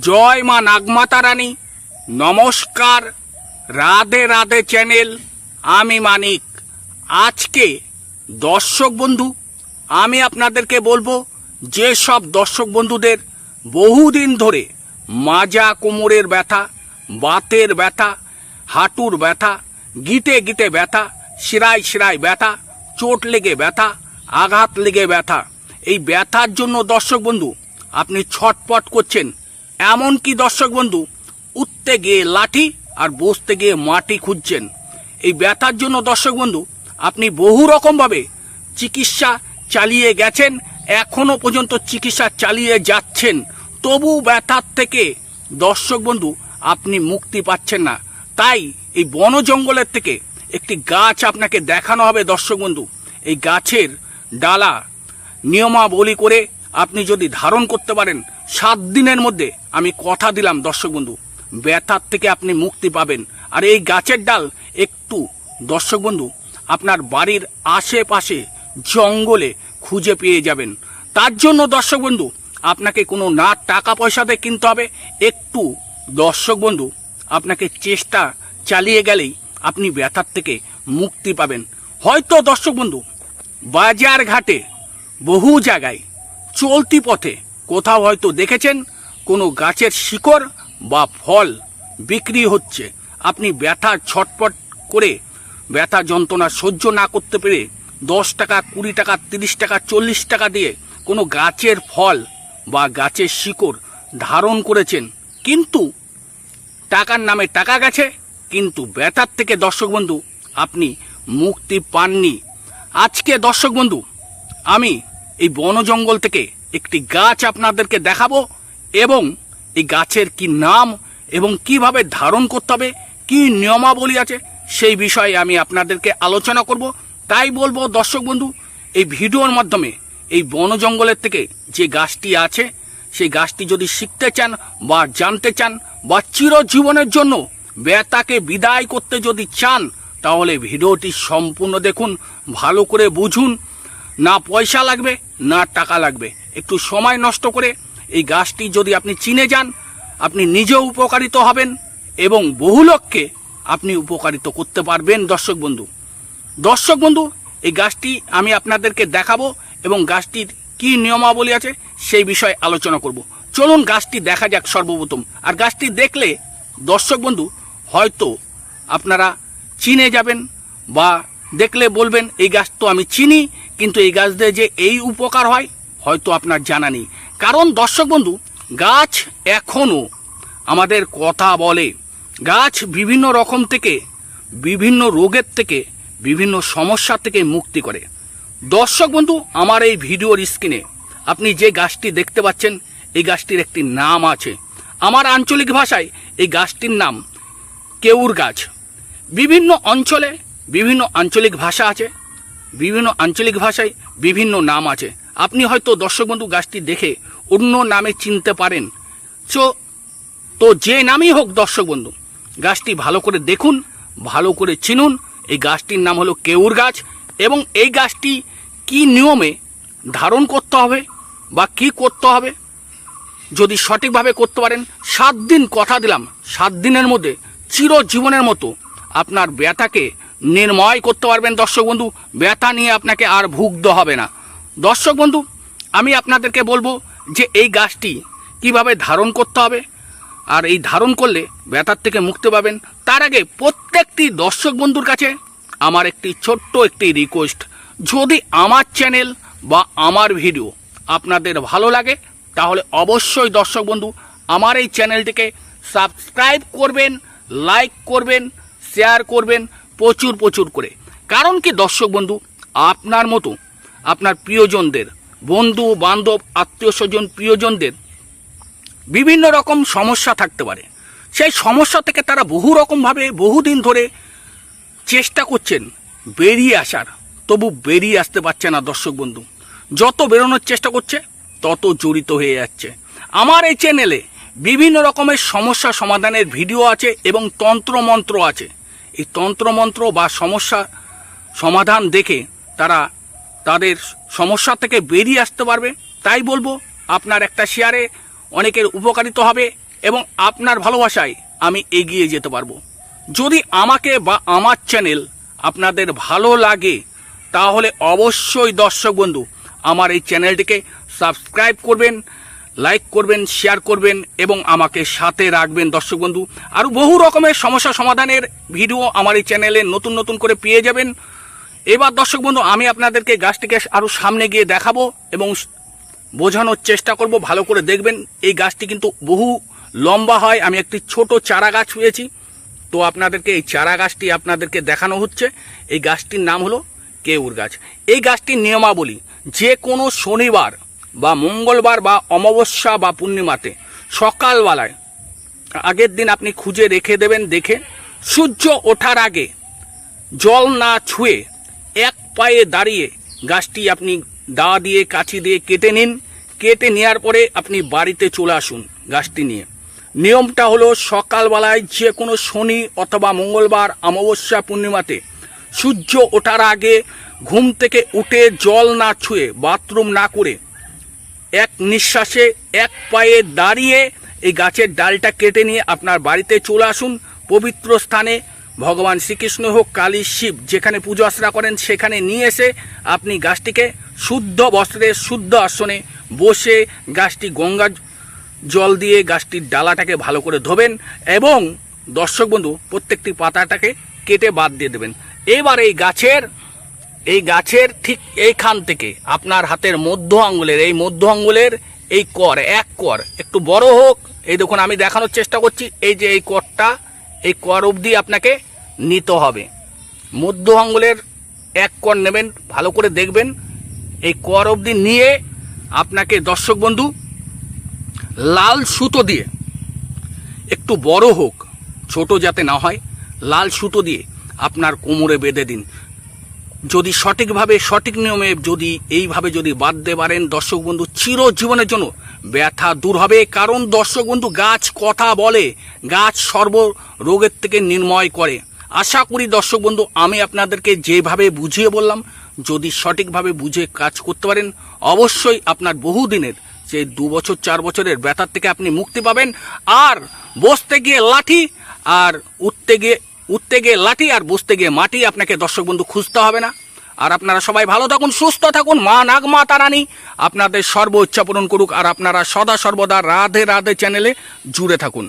জয় মা নাগমাতা রানী। নমস্কার, রাধে রাধে চ্যানেল, আমি মানিক। আজকে দর্শক বন্ধু, আমি আপনাদেরকে বলব যে সব দর্শক বন্ধুদের বহুদিন ধরে মাজা কোমরের ব্যথা, বাতের ব্যথা, হাঁটুর ব্যথা, গিটে গিটে ব্যথা, শিরায় শিরায় ব্যথা, চোট লেগে ব্যথা, আঘাত লেগে ব্যথা, এই ব্যথার জন্য দর্শক বন্ধু, আপনি ছটপট করছেন। এমন কি দর্শক বন্ধু, উঠতে গিয়ে লাঠি আর বসতে গিয়ে মাটি খুঁজছেন। এই ব্যথার জন্য দর্শক বন্ধু, আপনি বহু রকমভাবে চিকিৎসা চালিয়ে গেছেন, এখনও পর্যন্ত চিকিৎসা চালিয়ে যাচ্ছেন। তবু ব্যথার থেকে দর্শক বন্ধু, আপনি মুক্তি পাচ্ছেন না। তাই এই বন জঙ্গলের থেকে একটি গাছ আপনাকে দেখানো হবে দর্শক বন্ধু। এই গাছের ডালা নিয়মাবলী করে আপনি যদি ধারণ করতে পারেন, সাত দিনের মধ্যে আমি কথা দিলাম, দর্শক বন্ধু। ব্যথার থেকে আপনি মুক্তি পাবেন। আর এই গাছের ডাল একটু, দর্শক বন্ধু, আপনার বাড়ির আশেপাশে জঙ্গলে খুঁজে পেয়ে যাবেন। তার জন্য, দর্শক বন্ধু, আপনাকে কোনো না টাকা পয়সাতে কিনতে হবে। একটু, দর্শক বন্ধু, আপনাকে চেষ্টা চালিয়ে গেলেই আপনি ব্যথার থেকে মুক্তি পাবেন। হয়তো, দর্শক বন্ধু, বাজার ঘাটে বহু জায়গায় চলতি পথে। কোথাও হয়তো দেখেছেন, কোনো গাছের শিকড় বা ফল বিক্রি হচ্ছে। আপনি ব্যথা ছটপট করে ব্যথা যন্ত্রণা সহ্য না করতে পেরে দশ টাকা, কুড়ি টাকা, তিরিশ টাকা, চল্লিশ টাকা দিয়ে কোনো গাছের ফল বা গাছের শিকড় ধারণ করেছেন। কিন্তু টাকার নামে টাকা গেছে, কিন্তু ব্যথার থেকে দর্শক বন্ধু, আপনি মুক্তি পাননি। আজকে দর্শক বন্ধু, আমি এই বন জঙ্গল থেকে একটি গাছ আপনাদেরকে দেখাবো এবং এই গাছের কি নাম এবং কীভাবে ধারণ করতে হবে, কি নিয়মাবলী আছে সেই বিষয়ে আমি আপনাদেরকে আলোচনা করব। তাই বলব, দর্শক বন্ধু, এই ভিডিওর মাধ্যমে এই বন জঙ্গলের থেকে যে গাছটি আছে, সেই গাছটি যদি শিখতে চান বা জানতে চান বা চিরজীবনের জন্য ব্যথাকে বিদায় করতে যদি চান, তাহলে ভিডিওটি সম্পূর্ণ দেখুন, ভালো করে বুঝুন না পয়সা লাগবে, না টাকা লাগবে। একটু সময় নষ্ট করে এই গাছটি যদি আপনি চিনে যান, আপনি নিজেও উপকারিত হবেন এবং বহু লোককে আপনি উপকারিত করতে পারবেন, দর্শক বন্ধু। দর্শক বন্ধু, এই গাছটি আমি আপনাদেরকে দেখাবো এবং গাছটির কি নিয়মাবলী আছে সেই বিষয়ে আলোচনা করব। চলুন গাছটি দেখা যাক সর্বপ্রথম। আর গাছটি দেখলে, দর্শক বন্ধু, হয়তো আপনারা চিনে যাবেন বা দেখলে বলবেন, এই গাছ তো আমি চিনি, কিন্তু এই গাছ দিয়ে যে এই উপকার হয়, হয়তো আপনার জানা নেই। কারণ দর্শক বন্ধু, গাছ এখনও আমাদের কথা বলে। গাছ বিভিন্ন রকম থেকে, বিভিন্ন রোগের থেকে, বিভিন্ন সমস্যা থেকে মুক্তি করে। দর্শক বন্ধু, আমার এই ভিডিওর স্ক্রিনে আপনি যে গাছটি দেখতে পাচ্ছেন, এই গাছটির একটি নাম আছে। আমার আঞ্চলিক ভাষায় এই গাছটির নাম কেউর গাছ। বিভিন্ন অঞ্চলে বিভিন্ন আঞ্চলিক ভাষা আছে, বিভিন্ন আঞ্চলিক ভাষায় বিভিন্ন নাম আছে। আপনি হয়তো দর্শক বন্ধু গাছটি দেখে অন্য নামে চিনতে পারেন। সো, তো যে নামই হোক দর্শক বন্ধু, গাছটি ভালো করে দেখুন, ভালো করে চিনুন। এই গাছটির নাম হলো কেউর গাছ এবং এই গাছটি কি নিয়মে ধারণ করতে হবে বা কি করতে হবে? যদি সঠিকভাবে করতে পারেন, সাত দিন কথা দিলাম, সাত দিনের মধ্যে চিরজীবনের মতো আপনার ব্যথাকে নির্ময় করতে পারবেন দর্শক বন্ধু। ব্যথা নিয়ে আপনাকে আর ভুগতে হবে না। দর্শক বন্ধু, আমি আপনাদেরকে বলব যে এই গাছটি কীভাবে ধারণ করতে হবে আর এই ধারণ করলে ব্যথার থেকে মুক্তি পাবেন। তার আগে প্রত্যেকটি দর্শক বন্ধুর কাছে আমার একটি ছোট্ট একটি রিকোয়েস্ট যদি আমার চ্যানেল বা আমার ভিডিও আপনাদের ভালো লাগে, তাহলে অবশ্যই দর্শক বন্ধু, আমার এই চ্যানেলটিকে সাবস্ক্রাইব করবেন লাইক করবেন শেয়ার করবেন প্রচুর প্রচুর করে। কারণ কি, দর্শক বন্ধু, আপনার মতো আপনার প্রিয়জনদের, বন্ধু, বান্ধব, আত্মীয় স্বজন, প্রিয়জনদের বিভিন্ন রকম সমস্যা থাকতে পারে। সেই সমস্যা থেকে তারা বহু রকমভাবে বহুদিন ধরে চেষ্টা করছেন বেরিয়ে আসার। তবু বেরিয়ে আসতে পারছে না দর্শক বন্ধু। যত বেরোনোর চেষ্টা করছে, তত জড়িত হয়ে যাচ্ছে। আমার এই চ্যানেলে বিভিন্ন রকমের সমস্যা সমাধানের ভিডিও আছে এবং তন্ত্রমন্ত্র আছে। এই তন্ত্রমন্ত্র বা সমস্যা সমাধান দেখে তারা তাদের সমস্যা থেকে বেরিয়ে আসতে পারবে। তাই বলব, আপনার একটা শেয়ারে অনেকের উপকারিত হবে এবং আপনার ভালোবাসায় আমি এগিয়ে যেতে পারব। যদি আমাকে বা আমার চ্যানেল আপনাদের ভালো লাগে, তাহলে অবশ্যই দর্শক বন্ধু, আমার এই চ্যানেলটিকে সাবস্ক্রাইব করবেন লাইক করবেন শেয়ার করবেন এবং আমাকে সাথে রাখবেন। দর্শক বন্ধু, আরও বহু রকমের সমস্যা সমাধানের ভিডিও আমার এই চ্যানেলে নতুন নতুন করে পেয়ে যাবেন। এবার দর্শক বন্ধু, আমি আপনাদেরকে গাছটিকে আরও সামনে গিয়ে দেখাবো এবং বোঝানোর চেষ্টা করব। ভালো করে দেখবেন, এই গাছটি কিন্তু বহু লম্বা হয়। আমি একটি ছোট চারা গাছ পেয়েছি তো আপনাদেরকে এই চারা গাছটি আপনাদেরকে দেখানো হচ্ছে। এই গাছটির নাম হলো কেউর গাছ। এই গাছটির নিয়মাবলী, যে কোনো শনিবার বা মঙ্গলবার বা অমাবস্যা বা পূর্ণিমাতে, সকালবেলায়, আগের দিন আপনি খুঁজে রেখে দেবেন, দেখে সূর্য ওঠার আগে জল না ছুঁয়ে এক পায়ে দাঁড়িয়ে গাছটি আপনি দা দিয়ে কাছি দিয়ে কেটে নিন। কেটে নেওয়ার পরে আপনি বাড়িতে চলে আসুন গাছটি নিয়ে। নিয়মটা হলো সকালবেলায় যে কোনো শনি অথবা মঙ্গলবার, অমাবস্যা, পূর্ণিমাতে সূর্য ওঠার আগে ঘুম থেকে উঠে জল না ছুঁয়ে, বাথরুম না করে এক নিঃশ্বাসে এক পায়ে দাঁড়িয়ে এই গাছের ডালটা কেটে নিয়ে আপনার বাড়িতে চলে আসুন পবিত্র স্থানে। ভগবান শ্রীকৃষ্ণ হোক, কালী, শিব, যেখানে পুজো আশ্রা করেন সেখানে নিয়ে এসে আপনি গাছটিকে শুদ্ধ বস্ত্রে, শুদ্ধ আসনে বসে গাছটি গঙ্গা জল দিয়ে গাছটির ডালাটাকে ভালো করে ধোবেন এবং দর্শক বন্ধু, প্রত্যেকটি পাতাটাকে কেটে বাদ দিয়ে দেবেন। এবার এই গাছের এই গাছের ঠিক এইখান থেকে, আপনার হাতের মধ্য আঙ্গুলের, এই মধ্য আঙ্গুলের এই কর, এক কর, একটু বড় হোক, এই দেখুন আমি দেখানোর চেষ্টা করছি, এই যে এই করটা, এই কর অবধি আপনাকে নিতে হবে। মধ্য আঙ্গুলের এক কর নেবেন, ভালো করে দেখবেন, এই কর অবধি নিয়ে আপনাকে দর্শক বন্ধু, লাল সুতো দিয়ে, একটু বড় হোক, ছোট যাতে না হয়, লাল সুতো দিয়ে আপনার কোমরে বেঁধে দিন। যদি সঠিকভাবে, সঠিক নিয়মে যদি এইভাবে যদি বাঁধতে পারেন, দর্শক বন্ধু, চিরজীবনের জন্য ব্যথা দূর হবে, কারণ দর্শক বন্ধু, গাছ কথা বলে, গাছ সর্ব রোগের থেকে নির্ময় করে। আশা করি দর্শক বন্ধু, আমি আপনাদেরকে যেভাবে বুঝিয়ে বললাম, যদি সঠিকভাবে বুঝে কাজ করতে পারেন, অবশ্যই আপনার বহুদিনের, যে দু বছর, চার বছরের ব্যথার থেকে আপনি মুক্তি পাবেন, আর বসতে গিয়ে লাঠি, আর উঠতে গিয়ে উঠতে গিয়ে লাঠি আর বসতে গিয়ে মাটি আপনাকে দর্শক বন্ধু খুঁজতে হবে না। আর আপনারা সবাই ভালো থাকুন, সুস্থ থাকুন। মা নাগ মা তারানি আপনাদের সর্ব ইচ্ছা পূরণ করুক। আর আপনারা সদা সর্বদা রাধে রাধে চ্যানেলে জুড়ে থাকুন।